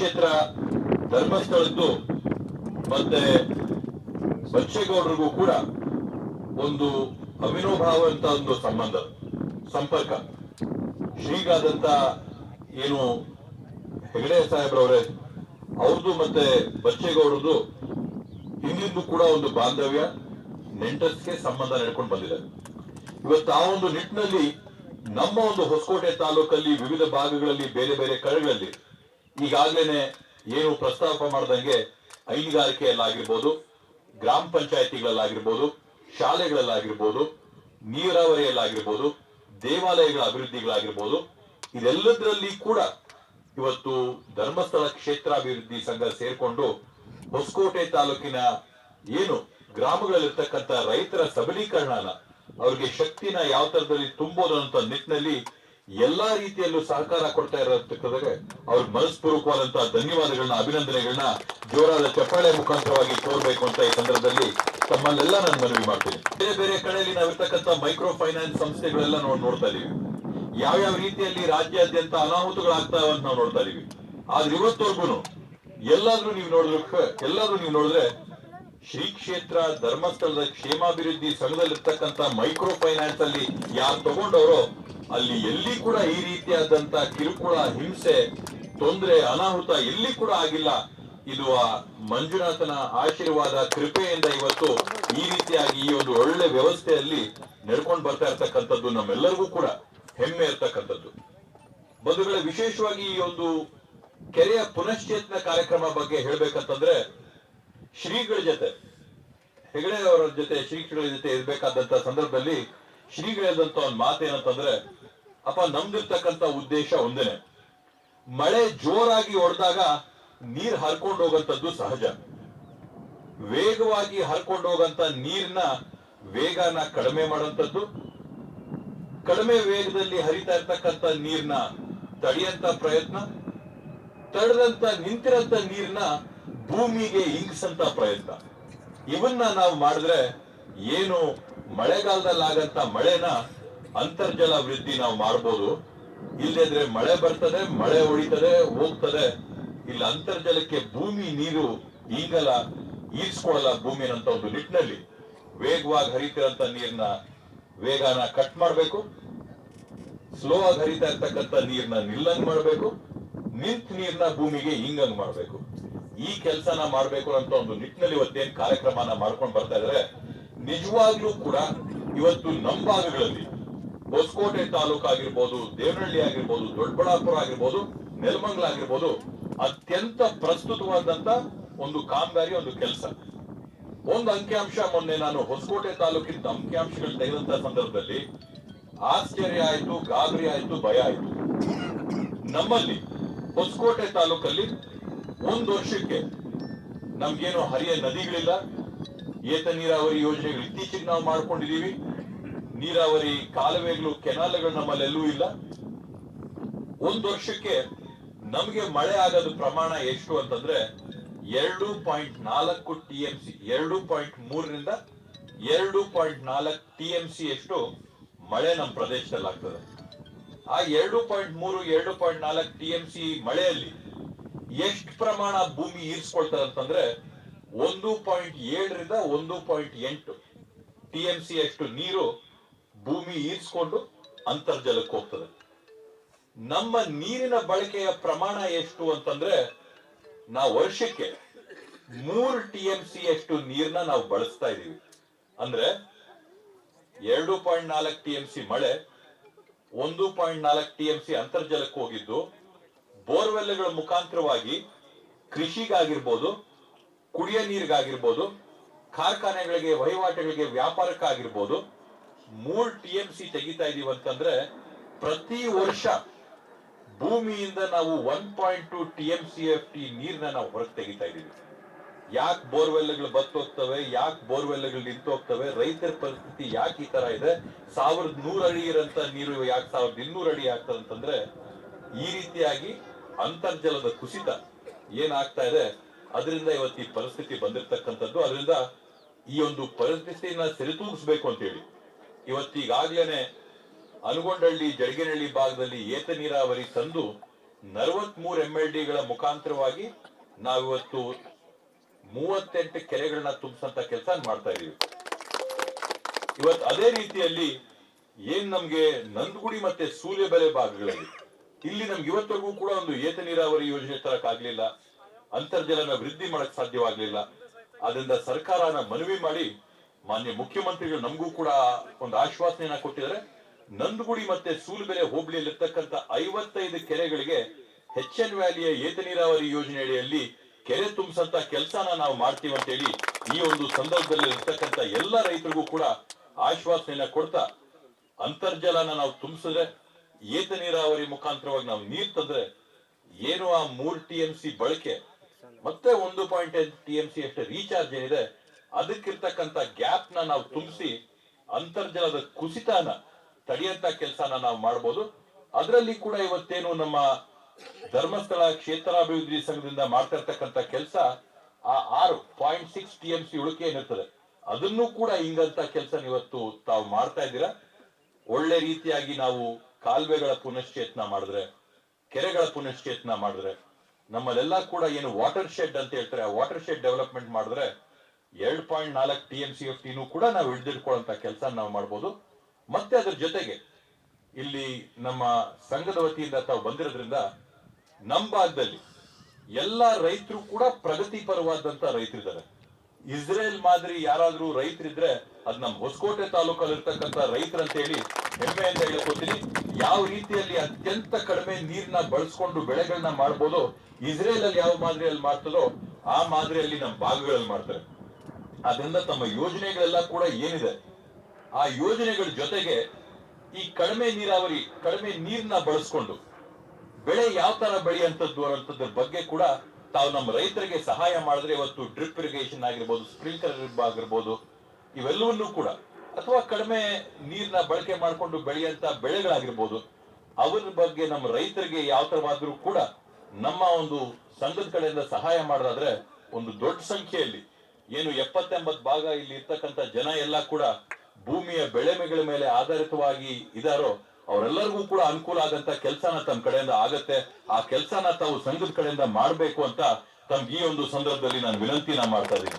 ಕ್ಷೇತ್ರ ಧರ್ಮಸ್ಥಳದ್ದು, ಮತ್ತೆ ಬಚ್ಚೇಗೌಡರಿಗೂ ಕೂಡ ಒಂದು ಅವಿನೋಭಾವ ಅಂತ ಒಂದು ಸಂಬಂಧ, ಸಂಪರ್ಕ. ಶ್ರೀಗಾದಂತ ಏನು ಹೆಗಡೆ ಸಾಹೇಬ್ರವರೇ ಅವ್ರದ್ದು ಮತ್ತೆ ಬಚ್ಚೇಗೌಡರದ್ದು ಹಿಂದಿಂದು ಕೂಡ ಒಂದು ಬಾಂಧವ್ಯ, ನೆಂಟಸ್ಗೆ ಸಂಬಂಧ ನಡ್ಕೊಂಡು ಬಂದಿದೆ. ಇವತ್ತು ಆ ಒಂದು ನಿಟ್ಟಿನಲ್ಲಿ ನಮ್ಮ ಒಂದು ಹೊಸಕೋಟೆ ತಾಲೂಕಲ್ಲಿ ವಿವಿಧ ಭಾಗಗಳಲ್ಲಿ ಬೇರೆ ಬೇರೆ ಕಡೆಗಳಲ್ಲಿ ಈಗಾಗಲೇ ಏನು ಪ್ರಸ್ತಾಪ ಮಾಡ್ದಂಗೆ ಹೈನುಗಾರಿಕೆಯಲ್ಲಾಗಿರ್ಬೋದು, ಗ್ರಾಮ ಪಂಚಾಯತಿಗಳಲ್ಲಾಗಿರ್ಬೋದು, ಶಾಲೆಗಳಲ್ಲಾಗಿರ್ಬೋದು, ನೀರಾವರಿಯಲ್ಲಾಗಿರ್ಬೋದು, ದೇವಾಲಯಗಳ ಅಭಿವೃದ್ಧಿಗಳಾಗಿರ್ಬೋದು, ಇದೆಲ್ಲದರಲ್ಲಿ ಕೂಡ ಇವತ್ತು ಧರ್ಮಸ್ಥಳ ಕ್ಷೇತ್ರಾಭಿವೃದ್ಧಿ ಸಂಘ ಸೇರ್ಕೊಂಡು ಹೊಸಕೋಟೆ ತಾಲೂಕಿನ ಏನು ಗ್ರಾಮಗಳಲ್ಲಿರ್ತಕ್ಕಂಥ ರೈತರ ಸಬಲೀಕರಣನ ಅವ್ರಿಗೆ ಶಕ್ತಿನ ಯಾವ ತರದಲ್ಲಿ ತುಂಬೋದಂತ ನಿಟ್ಟಿನಲ್ಲಿ ಎಲ್ಲಾ ರೀತಿಯಲ್ಲೂ ಸಹಕಾರ ಕೊಡ್ತಾ ಇರತಕ್ಕಂಥದ್ದೇ ಅವ್ರ ಮನಸ್ಪೂರ್ವಕವಾದಂತಹ ಧನ್ಯವಾದಗಳನ್ನ, ಅಭಿನಂದನೆಗಳನ್ನ ಜೋರಾದ ಚಪ್ಪಾಳೆ ಮುಖಾಂತರವಾಗಿ ತೋರ್ಬೇಕು ಅಂತ ಈ ಸಂದರ್ಭದಲ್ಲಿ ತಮ್ಮಲ್ಲೆಲ್ಲ ನಾನು ಮನವಿ ಮಾಡ್ತೀನಿ. ಬೇರೆ ಬೇರೆ ಕಡೆಯಲ್ಲಿ ನಾವಿರ್ತಕ್ಕಂಥ ಮೈಕ್ರೋ ಫೈನಾನ್ಸ್ ಸಂಸ್ಥೆಗಳೆಲ್ಲ ನಾವು ನೋಡ್ತಾ ಇದೀವಿ. ಯಾವ್ಯಾವ ರೀತಿಯಲ್ಲಿ ರಾಜ್ಯಾದ್ಯಂತ ಅನಾಹುತಗಳಾಗ್ತಾವ ನಾವು ನೋಡ್ತಾ ಇದೀವಿ. ಆದ್ರೆ ಇವತ್ತವರೆಗೂ ಎಲ್ಲಾದ್ರೂ ನೀವು ನೋಡಿದ್ರೆ, ಎಲ್ಲಾದ್ರೂ ನೀವು ನೋಡಿದ್ರೆ ಶ್ರೀ ಕ್ಷೇತ್ರ ಧರ್ಮಸ್ಥಳದ ಕ್ಷೇಮಾಭಿವೃದ್ಧಿ ಸಂಘದಲ್ಲಿರ್ತಕ್ಕಂಥ ಮೈಕ್ರೋ ಫೈನಾನ್ಸ್ ಅಲ್ಲಿ ಯಾರು ತಗೊಂಡವರೋ ಅಲ್ಲಿ ಎಲ್ಲಿ ಕೂಡ ಈ ರೀತಿಯಾದಂತ ಕಿರುಕುಳ, ಹಿಂಸೆ, ತೊಂದರೆ, ಅನಾಹುತ ಎಲ್ಲಿ ಕೂಡ ಆಗಿಲ್ಲ. ಇದು ಆ ಮಂಜುನಾಥನ ಆಶೀರ್ವಾದ, ಕೃಪೆಯಿಂದ ಇವತ್ತು ಈ ರೀತಿಯಾಗಿ ಈ ಒಂದು ಒಳ್ಳೆ ವ್ಯವಸ್ಥೆಯಲ್ಲಿ ನಡ್ಕೊಂಡು ಬರ್ತಾ ಇರ್ತಕ್ಕಂಥದ್ದು ನಮ್ಮೆಲ್ಲರಿಗೂ ಕೂಡ ಹೆಮ್ಮೆ ಇರ್ತಕ್ಕಂಥದ್ದು. ಬಂಧುಗಳ, ವಿಶೇಷವಾಗಿ ಈ ಒಂದು ಕೆರೆಯ ಪುನಶ್ಚೇತನ ಕಾರ್ಯಕ್ರಮ ಬಗ್ಗೆ ಹೇಳ್ಬೇಕಂತಂದ್ರೆ ಶ್ರೀಗಳ ಜೊತೆ, ಹೆಗಡೆ ಅವರ ಜೊತೆ ಶ್ರೀಗಳ ಜೊತೆ ಇರಬೇಕಾದಂತ ಸಂದರ್ಭದಲ್ಲಿ ಶ್ರೀಗಳಂತ ಒಂದು ಮಾತೇನಂತಂದ್ರೆ ಅಪ್ಪ ನಮ್ದಿರ್ತಕ್ಕಂಥ ಉದ್ದೇಶ ಒಂದೇನೆ. ಮಳೆ ಜೋರಾಗಿ ಹೊಡೆದಾಗ ನೀರ್ ಹರ್ಕೊಂಡು ಹೋಗಂತದ್ದು ಸಹಜ. ವೇಗವಾಗಿ ಹರ್ಕೊಂಡು ಹೋಗಂತ ನೀರ್ನ ವೇಗನ ಕಡಿಮೆ ಮಾಡುವಂತದ್ದು ಕಡಿಮೆ ವೇಗದಲ್ಲಿ ಹರಿತಾ ಇರ್ತಕ್ಕಂಥ ನೀರ್ನ ತಡೆಯಂತ ಪ್ರಯತ್ನ. ತಡೆದಂತ ನಿಂತಿರಂತ ನೀರ್ನ ಭೂಮಿಗೆ ಇಂಗಿಸಂತ ಪ್ರಯತ್ನ. ಇವನ್ನ ನಾವು ಮಾಡಿದ್ರೆ ಏನು ಮಳೆಗಾಲದಲ್ಲಿ ಆಗಂತ ಮಳೆನ ಅಂತರ್ಜಲ ವೃದ್ಧಿ ನಾವು ಮಾಡ್ಬೋದು. ಇಲ್ಲದ್ರೆ ಮಳೆ ಬರ್ತದೆ, ಮಳೆ ಹೊಡಿತದೆ, ಹೋಗ್ತದೆ. ಇಲ್ಲಿ ಅಂತರ್ಜಲಕ್ಕೆ ಭೂಮಿ ನೀರು ಈಗಲ ಈಸ್ಕೊಳ್ಳಲ್ಲ ಭೂಮಿನಂತ ಒಂದು ನಿಟ್ಟಿನಲ್ಲಿ ವೇಗವಾಗಿ ಹರಿತಿರಂತ ನೀರ್ನ ವೇಗನ ಕಟ್ ಮಾಡಬೇಕು. ಸ್ಲೋ ಆಗಿ ಹರಿತಾ ಇರ್ತಕ್ಕಂಥ ನೀರ್ನ ನಿಲ್ಲಂಗ್ ಮಾಡ್ಬೇಕು. ನಿಂತ ನೀರ್ನ ಭೂಮಿಗೆ ಹಿಂಗಂಗ್ ಮಾಡ್ಬೇಕು. ಈ ಕೆಲಸನ ಮಾಡ್ಬೇಕು ಅಂತ ಒಂದು ನಿಟ್ಟಿನಲ್ಲಿ ಇವತ್ತೇನ್ ಕಾರ್ಯಕ್ರಮನ ಮಾಡ್ಕೊಂಡು ಬರ್ತಾ ಇದ್ರೆ. ನಿಜವಾಗ್ಲೂ ಕೂಡ ಇವತ್ತು ನಮ್ಮ ಭಾಗಗಳಲ್ಲಿ ಹೊಸಕೋಟೆ ತಾಲೂಕು ಆಗಿರ್ಬೋದು, ದೇವನಹಳ್ಳಿ ಆಗಿರ್ಬೋದು, ದೊಡ್ಡಬಳ್ಳಾಪುರ ಆಗಿರ್ಬೋದು, ನೆಲಮಂಗಲ ಆಗಿರ್ಬೋದು, ಅತ್ಯಂತ ಪ್ರಸ್ತುತವಾದಂತ ಒಂದು ಕಾಮಗಾರಿ, ಒಂದು ಕೆಲಸ. ಒಂದು ಅಂಕಿಅಂಶ ಮೊನ್ನೆ ನಾನು ಹೊಸಕೋಟೆ ತಾಲೂಕಿನ ಅಂಕಿಅಂಶಗಳು ತೆಗೆದಂತ ಸಂದರ್ಭದಲ್ಲಿ ಆಶ್ಚರ್ಯ ಆಯ್ತು, ಗಾಬರಿ ಆಯ್ತು, ಭಯ ಆಯ್ತು. ನಮ್ಮಲ್ಲಿ ಹೊಸಕೋಟೆ ತಾಲೂಕಲ್ಲಿ ಒಂದು ವರ್ಷಕ್ಕೆ ನಮ್ಗೇನು ಹರಿಯ ನದಿಗಳಿಲ್ಲ, ಏತ ನೀರಾವರಿ ಯೋಜನೆಗಳು ಇತ್ತೀಚೆಗೆ ನಾವು ಮಾಡ್ಕೊಂಡಿದೀವಿ ನೀರಾವರಿ ಕಾಲುವೆಗಳು, ಕೆನಾಲ್ಗಳು ನಮ್ಮಲ್ಲೆಲ್ಲೂ ಇಲ್ಲ. ಒಂದು ವರ್ಷಕ್ಕೆ ನಮಗೆ ಮಳೆ ಆಗೋದು ಪ್ರಮಾಣ ಎಷ್ಟು ಅಂತಂದ್ರೆ ಎರಡು ಪಾಯಿಂಟ್ ನಾಲ್ಕು ಟಿ ಎಂ ಸಿ, ಎರಡು ಪಾಯಿಂಟ್ ಮೂರರಿಂದ ಎರಡು ಪಾಯಿಂಟ್ ನಾಲ್ಕು ಟಿ ಎಂ ಸಿ ಅಷ್ಟು ಮಳೆ ನಮ್ಮ ಪ್ರದೇಶದಲ್ಲಿ ಆಗ್ತದೆ. ಆ ಎರಡು ಪಾಯಿಂಟ್ ಮೂರು, ಎರಡು ಪಾಯಿಂಟ್ ನಾಲ್ಕು ಟಿ ಎಂ ಸಿ ಮಳೆಯಲ್ಲಿ ಎಷ್ಟು ಪ್ರಮಾಣ ಭೂಮಿ ಈರ್ಸ್ಕೊಳ್ತದೆ ಅಂತಂದ್ರೆ ಒಂದು ಪಾಯಿಂಟ್ ಏಳರಿಂದ ಒಂದು ಪಾಯಿಂಟ್ ಎಂಟು ಟಿ ಎಂ ಸಿ ಅಷ್ಟು ನೀರು ಭೂಮಿ ಈರ್ಸ್ಕೊಂಡು ಅಂತರ್ಜಲಕ್ಕೆ ಹೋಗ್ತದೆ. ನಮ್ಮ ನೀರಿನ ಬಳಕೆಯ ಪ್ರಮಾಣ ಎಷ್ಟು ಅಂತಂದ್ರೆ, ನಾವು ವರ್ಷಕ್ಕೆ ಮೂರು ಟಿ ಎಂ ಸಿ ಅಷ್ಟು ನೀರನ್ನ ನಾವು ಬಳಸ್ತಾ ಇದೀವಿ ಅಂದ್ರೆ ಎರಡು ಪಾಯಿಂಟ್ ನಾಲ್ಕು ಟಿ ಎಂ ಸಿ ಮಳೆ, ಒಂದು ಪಾಯಿಂಟ್ ನಾಲ್ಕು ಟಿ ಎಂ ಸಿ ಅಂತರ್ಜಲಕ್ಕೆ ಹೋಗಿದ್ದು, ಬೋರ್ವೆಲ್ಗಳ ಮುಖಾಂತರವಾಗಿ ಕೃಷಿಗಾಗಿರ್ಬೋದು, ಕುಡಿಯ ನೀರಿಗಾಗಿರ್ಬೋದು, ಕಾರ್ಖಾನೆಗಳಿಗೆ, ವಹಿವಾಟುಗಳಿಗೆ ವ್ಯಾಪಾರಕ್ಕಾಗಿರ್ಬೋದು ಮೂರ್ ಟಿ ಎಂ ಸಿ ತೆಗಿತಾ ಇದೀವಿ ಅಂತಂದ್ರೆ ಪ್ರತಿ ವರ್ಷ ಭೂಮಿಯಿಂದ ನಾವು one point two T M C F T ನೀರ್ನ ನಾವು ಹೊರಗೆ ತೆಗಿತಾ ಇದೀವಿ. ಯಾಕೆ ಬೋರ್ವೆಲ್ಗಳು ಬತ್ತೋಗ್ತವೆ, ಯಾಕೆ ಬೋರ್ವೆಲ್ಗಳು ನಿಂತು ಹೋಗ್ತವೆ ರೈತರ ಪರಿಸ್ಥಿತಿ ಯಾಕೆ ಈ ತರ ಇದೆ, ಸಾವಿರದ ನೂರ ಅಡಿ ಇರಂತ ನೀರು ಯಾಕೆ ಸಾವಿರದ ಇನ್ನೂರು ಅಡಿ ಆಗ್ತದೆ ಅಂತಂದ್ರೆ ಈ ರೀತಿಯಾಗಿ ಅಂತರ್ಜಲದ ಕುಸಿತ ಏನಾಗ್ತಾ ಇದೆ, ಅದರಿಂದ ಇವತ್ತು ಈ ಪರಿಸ್ಥಿತಿ ಬಂದಿರತಕ್ಕಂಥದ್ದು, ಅದರಿಂದ ಈ ಒಂದು ಪರಿಸ್ಥಿತಿಯನ್ನ ಸರಿತೂಗಿಸ್ಬೇಕು ಅಂತೇಳಿ. ಇವತ್ತೀಗಾಗ್ಲೇನೆ ಅನುಗೊಂಡಳ್ಳಿ ಜಡಗೇನಹಳ್ಳಿ ಭಾಗದಲ್ಲಿ ಏತ ನೀರಾವರಿ ತಂದು ನಲವತ್ಮೂರು ಎಂ ಎಲ್ ಡಿಗಳ ಮುಖಾಂತರವಾಗಿ ನಾವಿವತ್ತು ಮೂವತ್ತೆಂಟು ಕೆರೆಗಳನ್ನ ತುಂಬಿಸಂತ ಕೆಲಸ ಮಾಡ್ತಾ ಇದೀವಿ. ಇವತ್ತು ಅದೇ ರೀತಿಯಲ್ಲಿ ಏನ್ ನಮ್ಗೆ ನಂದಗುಡಿ ಮತ್ತೆ ಸೂರ್ಯಬೆಲೆ ಭಾಗಗಳಲ್ಲಿ ಇಲ್ಲಿ ನಮ್ಗೆ ಇವತ್ತರೆಗೂ ಕೂಡ ಒಂದು ಏತ ನೀರಾವರಿ ಯೋಜನೆ ತರಕ್ ಆಗ್ಲಿಲ್ಲ. ಅಂತರ್ಜಲನ ವೃದ್ಧಿ ಮಾಡಕ್ ಸಾಧ್ಯವಾಗ್ಲಿಲ್ಲ. ಅದರಿಂದ ಸರ್ಕಾರನ ಮನವಿ ಮಾಡಿ ಮಾನ್ಯ ಮುಖ್ಯಮಂತ್ರಿಗಳು ನಮಗೂ ಕೂಡ ಒಂದು ಆಶ್ವಾಸನೆಯನ್ನ ಕೊಟ್ಟಿದ್ದಾರೆ. ನಂದಗುಡಿ ಮತ್ತೆ ಸೂಲುಬೆಲೆ ಹೋಬಳಿಯಲ್ಲಿ ಇರ್ತಕ್ಕಂಥ ಐವತ್ತೈದು ಕೆರೆಗಳಿಗೆ ಹೆಚ್ ಎನ್ ವ್ಯಾಲಿಯ ಏತ ನೀರಾವರಿ ಯೋಜನೆ ಅಡಿಯಲ್ಲಿ ಕೆರೆ ತುಂಬಿಸಂತ ಕೆಲಸನ ನಾವು ಮಾಡ್ತೀವಿ ಅಂತ ಹೇಳಿ ಈ ಒಂದು ಸಂದರ್ಭದಲ್ಲಿ ಇರ್ತಕ್ಕಂಥ ಎಲ್ಲ ರೈತರಿಗೂ ಕೂಡ ಆಶ್ವಾಸನೆಯನ್ನ ಕೊಡ್ತಾ ಅಂತರ್ಜಲನ ನಾವು ತುಂಬಿಸಿದ್ರೆ, ಏತ ನೀರಾವರಿ ಮುಖಾಂತರವಾಗಿ ನಾವು ನೀರ್ ತಂದ್ರೆ ಏನು ಆ ಮೂರ್ ಟಿ ಎಂ ಸಿ ಬಳಕೆ, ಮತ್ತೆ ಒಂದು ಪಾಯಿಂಟ್ ಟಿ ಎಂ ಸಿ ಅಷ್ಟೇ ರೀಚಾರ್ಜ್ ಏನಿದೆ ಅದಕ್ಕಿರ್ತಕ್ಕಂಥ ಗ್ಯಾಪ್ ನಾವು ತುಂಬಿಸಿ ಅಂತರ್ಜಲದ ಕುಸಿತನ ತಡೆಯಂತ ಕೆಲಸನ ನಾವು ಮಾಡಬಹುದು ಅದರಲ್ಲಿ ಕೂಡ ಇವತ್ತೇನು ನಮ್ಮ ಧರ್ಮಸ್ಥಳ ಕ್ಷೇತ್ರಾಭಿವೃದ್ಧಿ ಸಂಘದಿಂದ ಮಾಡ್ತಾ ಇರ್ತಕ್ಕಂಥ ಕೆಲಸ ಆ ಆರು point six T M C ಉಳಿಕೆ ಏನಿರ್ತದೆ, ಅದನ್ನು ಕೂಡ ಹಿಂಗಂತ ಕೆಲಸ ಇವತ್ತು ತಾವು ಮಾಡ್ತಾ ಇದ್ದೀರಾ. ಒಳ್ಳೆ ರೀತಿಯಾಗಿ ನಾವು ಕಾಲುವೆಗಳ ಪುನಶ್ಚೇತನ ಮಾಡಿದ್ರೆ, ಕೆರೆಗಳ ಪುನಶ್ಚೇತನ ಮಾಡಿದ್ರೆ, ನಮ್ಮಲ್ಲೆಲ್ಲ ಕೂಡ ಏನು ವಾಟರ್ ಶೆಡ್ ಅಂತ ಹೇಳ್ತಾರೆ, ಆ ವಾಟರ್ ಶೆಡ್ ಡೆವಲಪ್ಮೆಂಟ್ ಮಾಡಿದ್ರೆ ಎರಡ್ ಪಾಯಿಂಟ್ ನಾಲ್ಕು ಟಿ ಎಂ ಸಿ ಎಫ್ ಟಿನೂ ಕೂಡ ನಾವು ಹಿಡಿದಿಟ್ಕೊಳ್ಳುವಂತ ಕೆಲಸ ನಾವು ಮಾಡ್ಬೋದು. ಮತ್ತೆ ಅದ್ರ ಜೊತೆಗೆ ಇಲ್ಲಿ ನಮ್ಮ ಸಂಘದ ವತಿಯಿಂದ ತಾವು ಬಂದಿರೋದ್ರಿಂದ ನಮ್ಮ ಭಾಗದಲ್ಲಿ ಎಲ್ಲ ರೈತರು ಕೂಡ ಪ್ರಗತಿಪರವಾದಂತ ರೈತರಿದ್ದಾರೆ. ಇಸ್ರೇಲ್ ಮಾದರಿ ಯಾರಾದ್ರೂ ರೈತರಿದ್ರೆ ಅದ್ ನಮ್ಮ ಹೊಸಕೋಟೆ ತಾಲೂಕಲ್ಲಿ ಇರ್ತಕ್ಕಂಥ ರೈತರು ಅಂತ ಹೇಳಿ ಅಂತ ಹೇಳ್ಕೊತೀನಿ. ಯಾವ ರೀತಿಯಲ್ಲಿ ಅತ್ಯಂತ ಕಡಿಮೆ ನೀರ್ನ ಬಳಸ್ಕೊಂಡು ಬೆಳೆಗಳನ್ನ ಮಾಡ್ಬೋದು ಇಸ್ರೇಲ್ ಅಲ್ಲಿ ಯಾವ ಮಾದರಿಯಲ್ಲಿ ಮಾಡ್ತದೋ, ಆ ಮಾದರಿಯಲ್ಲಿ ನಮ್ಮ ಭಾಗಗಳಲ್ಲಿ ಮಾಡ್ತಾರೆ. ಅದರಿಂದ ತಮ್ಮ ಯೋಜನೆಗಳೆಲ್ಲ ಕೂಡ ಏನಿದೆ? ಆ ಯೋಜನೆಗಳ ಜೊತೆಗೆ ಈ ಕಡಿಮೆ ನೀರಾವರಿ, ಕಡಿಮೆ ನೀರ್ನ ಬಳಸ್ಕೊಂಡು ಬೆಳೆ ಯಾವ ತರ ಬೆಳೆಯುವಂಥದ್ದು ಅನ್ನೋದ್ರ ಬಗ್ಗೆ ಕೂಡ ತಾವು ನಮ್ಮ ರೈತರಿಗೆ ಸಹಾಯ ಮಾಡಿದ್ರೆ ಇವತ್ತು ಡ್ರಿಪ್ ಇರಿಗೇಷನ್ ಆಗಿರ್ಬೋದು, ಸ್ಪ್ರಿಂಕ್ಲರ್ ಆಗಿರ್ಬೋದು, ಇವೆಲ್ಲವನ್ನೂ ಕೂಡ ಅಥವಾ ಕಡಿಮೆ ನೀರ್ನ ಬಳಕೆ ಮಾಡಿಕೊಂಡು ಬೆಳೆಯಂತ ಬೆಳೆಗಳಾಗಿರ್ಬೋದು, ಅವರ ಬಗ್ಗೆ ನಮ್ಮ ರೈತರಿಗೆ ಯಾವ ತರವಾದ್ರೂ ಕೂಡ ನಮ್ಮ ಒಂದು ಸಂಘದ ಕಡೆಯಿಂದ ಸಹಾಯ ಮಾಡೋದಾದ್ರೆ ಒಂದು ದೊಡ್ಡ ಸಂಖ್ಯೆಯಲ್ಲಿ ಏನು ಎಪ್ಪತ್ತೆಂಬತ್ ಭಾಗ ಇಲ್ಲಿ ಇರ್ತಕ್ಕಂಥ ಜನ ಎಲ್ಲ ಕೂಡ ಭೂಮಿಯ ಬೆಳೆಮೆಗಳ ಮೇಲೆ ಆಧಾರಿತವಾಗಿ ಇದಾರೋ ಅವರೆಲ್ಲರಿಗೂ ಕೂಡ ಅನುಕೂಲ ಆಗಂತ ಕೆಲಸನ ತಮ್ಮ ಕಡೆಯಿಂದ ಆಗತ್ತೆ. ಆ ಕೆಲಸನ ತಾವು ಸಂಘದ ಕಡೆಯಿಂದ ಮಾಡಬೇಕು ಅಂತ ತಮ್ಗೆ ಈ ಒಂದು ಸಂದರ್ಭದಲ್ಲಿ ನಾನು ವಿನಂತಿನ ಮಾಡ್ತಾ ಇದ್ದೀನಿ.